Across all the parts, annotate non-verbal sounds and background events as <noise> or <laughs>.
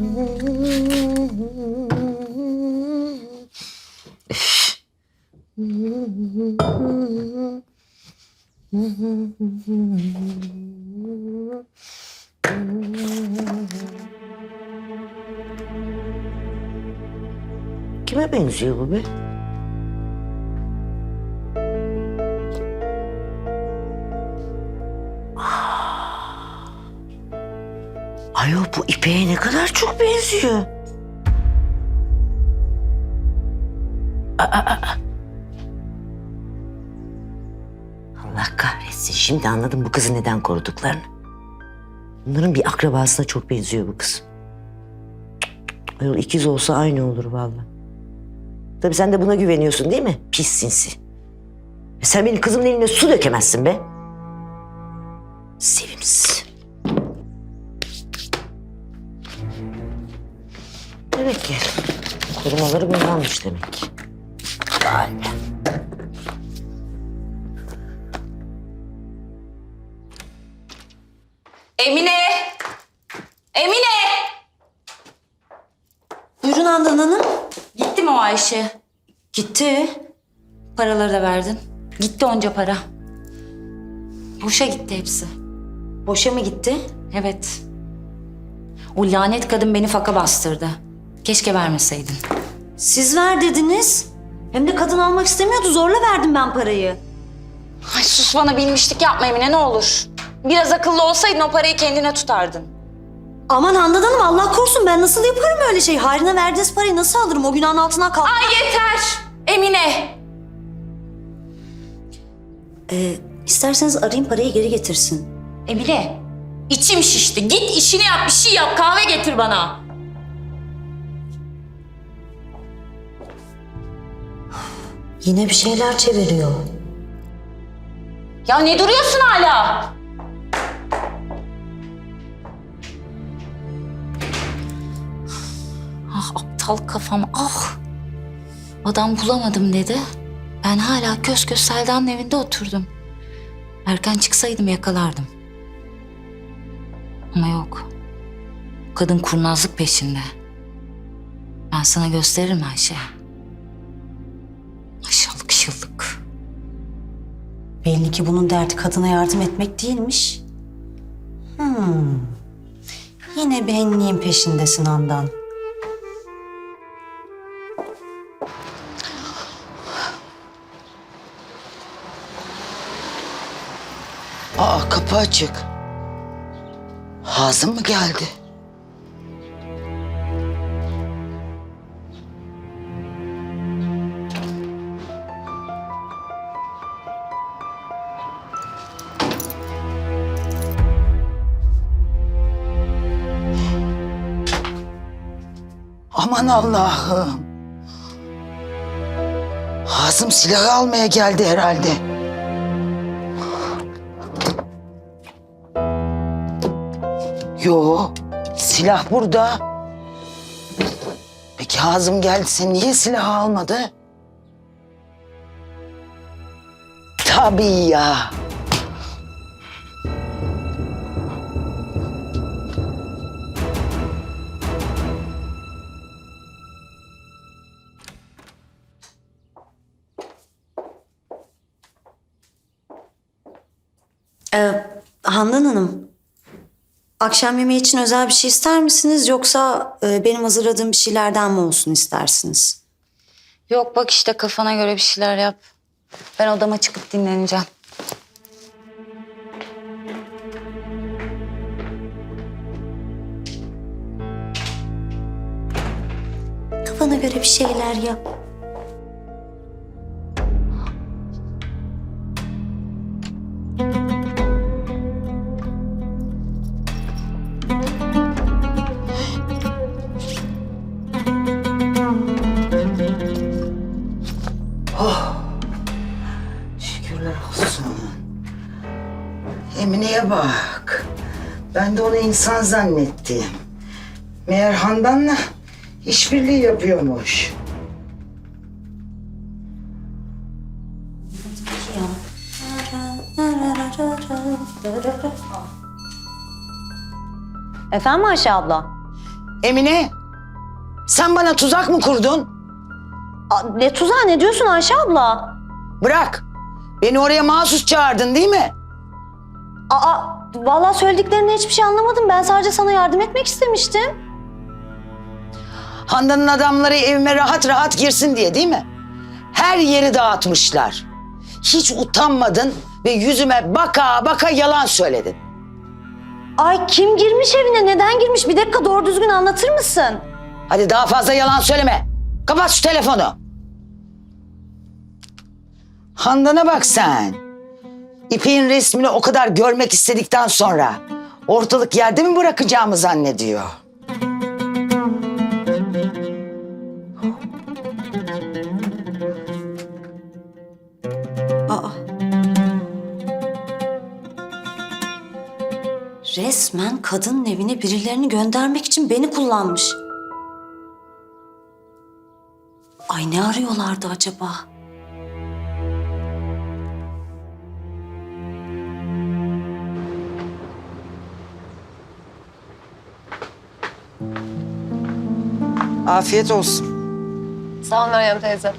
Kime benziyor bu be? Ayol bu İpek'e ne kadar çok benziyor. Allah kahretsin. Şimdi anladım bu kızı neden koruduklarını. Bunların bir akrabasına çok benziyor bu kız. Ayol ikiz olsa aynı olur vallahi. Tabii sen de buna güveniyorsun değil mi? Pis sinsi. Sen benim kızımın eline su dökemezsin be. Sevimsiz. Demek ki korumaları bundanmış demek ki. Vay be. Emine! Emine! Buyurun Handan Hanım. Gitti mi o Ayşe? Gitti. Paraları da verdin. Gitti onca para. Boşa gitti hepsi. Boşa mı gitti? Evet. O lanet kadın beni faka bastırdı. Keşke vermeseydin. Siz ver dediniz. Hem de kadın almak istemiyordu. Zorla verdim ben parayı. Ay sus bana bilmişlik yapma Emine ne olur. Biraz akıllı olsaydın o parayı kendine tutardın. Aman Handan Hanım Allah korusun ben nasıl yaparım öyle şey? Hayrına verdiğiniz parayı nasıl alırım? O günahın altından kalk. Ay yeter! Emine! Ee, isterseniz arayayım parayı geri getirsin. Emine! İçim şişti. Git işini yap, bir şey yap. Kahve getir bana. Yine bir şeyler çeviriyor. Ya ne duruyorsun hala? Ah aptal kafam ah. Adam bulamadım dedi. Ben hala köz köz Selda'nın evinde oturdum. Erken çıksaydım yakalardım. Ama yok. Kadın kurnazlık peşinde. Ben sana gösteririm Ayşe. Belli ki bunun derdi kadına yardım etmek değilmiş. Hmm. Yine benliğin peşindesin Handan. Aa kapı açık. Hazım mı geldi? Aman Allah'ım. Hazım silahı almaya geldi herhalde. Yo, silah burada. Peki Hazım geldiyse niye silah almadı? Tabii ya. Ee, Handan Hanım, akşam yemeği için özel bir şey ister misiniz yoksa e, benim hazırladığım bir şeylerden mi olsun istersiniz? Yok bak işte kafana göre bir şeyler yap. Ben odama çıkıp dinleneceğim. Kafana göre bir şeyler yap. Şükürler olsun. Emine'ye bak. Ben de onu insan zannettim. Meğer Handan'la işbirliği yapıyormuş. Efendim Ayşe abla? Emine, sen bana tuzak mı kurdun? Ne tuzağı ne diyorsun Ayşe abla? Bırak. Beni oraya mahsus çağırdın değil mi? Aa, vallahi söylediklerine hiçbir şey anlamadım. Ben sadece sana yardım etmek istemiştim. Handan'ın adamları evime rahat rahat girsin diye değil mi? Her yeri dağıtmışlar. Hiç utanmadın ve yüzüme baka baka yalan söyledin. Ay kim girmiş evine? Neden girmiş? Bir dakika doğru düzgün anlatır mısın? Hadi daha fazla yalan söyleme. Kapat şu telefonu. Handan'a bak sen. İpek'in resmini o kadar görmek istedikten sonra ortalık yerde mi bırakacağımı zannediyor. Aa. Resmen kadının evine birilerini göndermek için beni kullanmış. Ay ne arıyorlardı acaba? Afiyet olsun. Sağ ol Meryem teyze.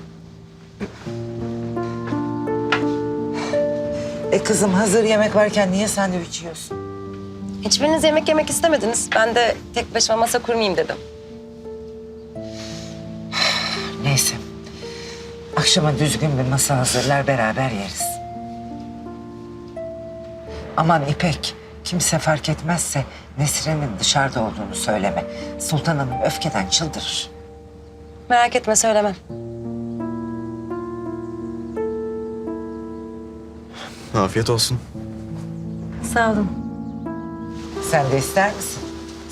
E kızım hazır yemek varken niye sandviç yiyorsun? Hiçbiriniz yemek yemek istemediniz. Ben de tek başıma masa kurmayayım dedim. Neyse. Akşama düzgün bir masa hazırlar beraber yeriz. Aman İpek, kimse fark etmezse Nesrin'in dışarıda olduğunu söyleme. Sultan Hanım öfkeden çıldırır. Merak etme söylemem. Afiyet olsun. Sağ olun. Sen de ister misin?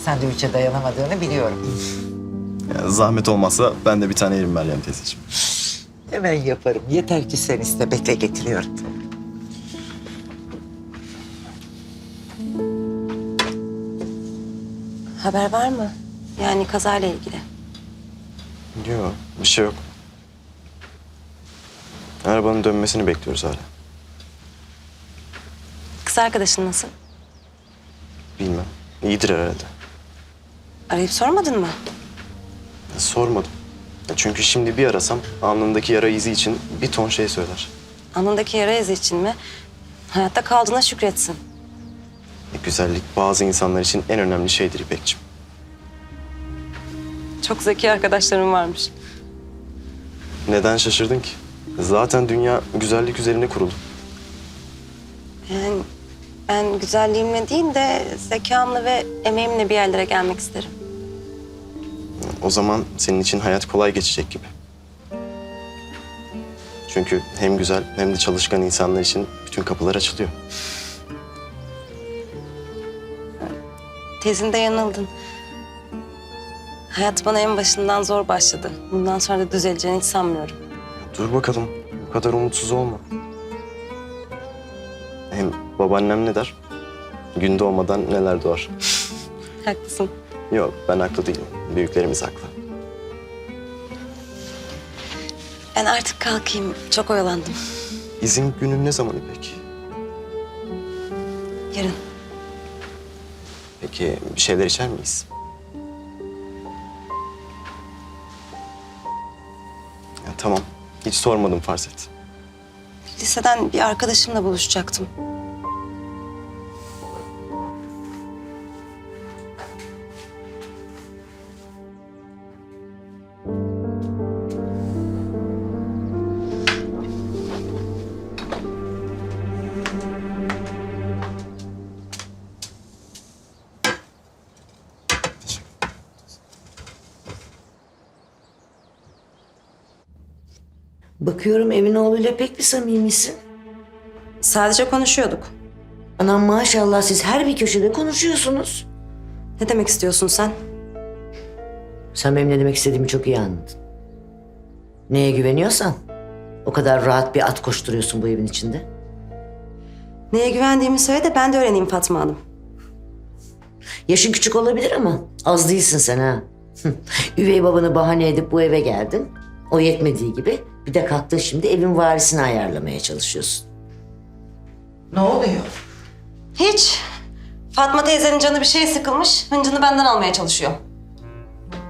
Sandviçe dayanamadığını biliyorum. Ya, zahmet olmazsa ben de bir tane yerim Meryem teyzeciğim. Hemen yaparım. Yeter ki sen iste. Bekle getiriyorum. Haber var mı? Yani kazayla ilgili. Yok, bir şey yok. Arabanın dönmesini bekliyoruz hala. Kız arkadaşın nasıl? Bilmem. İyidir herhalde. Arayıp sormadın mı? Ya, sormadım. Ya, çünkü şimdi bir arasam alnındaki yara izi için bir ton şey söyler. Anındaki yara izi için mi? Hayatta kaldığına şükretsin. E, güzellik bazı insanlar için en önemli şeydir İpekciğim. Çok zeki arkadaşlarım varmış. Neden şaşırdın ki? Zaten dünya güzellik üzerine kurulu. Yani ben güzelliğimle değil de zekamla ve emeğimle bir yerlere gelmek isterim. O zaman senin için hayat kolay geçecek gibi. Çünkü hem güzel hem de çalışkan insanlar için bütün kapılar açılıyor. Tezinde yanıldın. Hayat bana en başından zor başladı. Bundan sonra da düzeleceğini hiç sanmıyorum. Dur bakalım. Bu kadar umutsuz olma. Hem babaannem ne der? Gün doğmadan neler doğar. <laughs> Haklısın. Yok ben haklı değilim. Büyüklerimiz haklı. Ben artık kalkayım. Çok oyalandım. İzin günün ne zaman İpek? Peki bir şeyler içer miyiz? Ya, tamam. Hiç sormadım farz et. Liseden bir arkadaşımla buluşacaktım. Bakıyorum evin oğluyla pek bir samimisin. Sadece konuşuyorduk. Anam maşallah siz her bir köşede konuşuyorsunuz. Ne demek istiyorsun sen? Sen benim ne demek istediğimi çok iyi anladın. Neye güveniyorsan o kadar rahat bir at koşturuyorsun bu evin içinde. Neye güvendiğimi söyle de ben de öğreneyim Fatma Hanım. Yaşın küçük olabilir ama az değilsin sen ha. Üvey babanı bahane edip bu eve geldin. O yetmediği gibi bir de kalktın şimdi evin varisini ayarlamaya çalışıyorsun. Ne oluyor? Hiç. Fatma teyzenin canı bir şey sıkılmış. Hıncını benden almaya çalışıyor.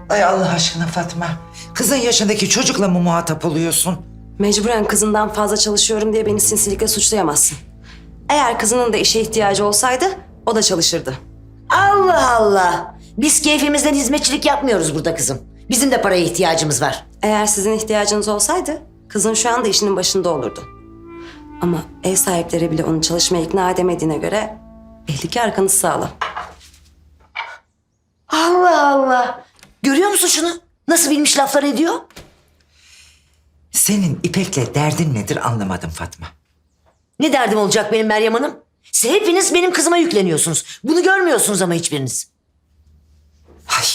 Ay Allah aşkına Fatma. Kızın yaşındaki çocukla mı muhatap oluyorsun? Mecburen kızından fazla çalışıyorum diye beni sinsilikle suçlayamazsın. Eğer kızının da işe ihtiyacı olsaydı o da çalışırdı. Allah Allah. Biz keyfimizden hizmetçilik yapmıyoruz burada kızım. Bizim de paraya ihtiyacımız var. Eğer sizin ihtiyacınız olsaydı kızın şu anda işinin başında olurdu. Ama ev sahipleri bile onu çalışmaya ikna edemediğine göre belli ki arkanız sağlam. Allah Allah. Görüyor musun şunu? Nasıl bilmiş laflar ediyor? Senin İpek'le derdin nedir anlamadım Fatma. Ne derdim olacak benim Meryem Hanım? Siz hepiniz benim kızıma yükleniyorsunuz. Bunu görmüyorsunuz ama hiçbiriniz. Ay.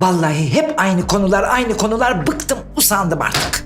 Vallahi hep aynı konular, aynı konular. Bıktım, usandım artık.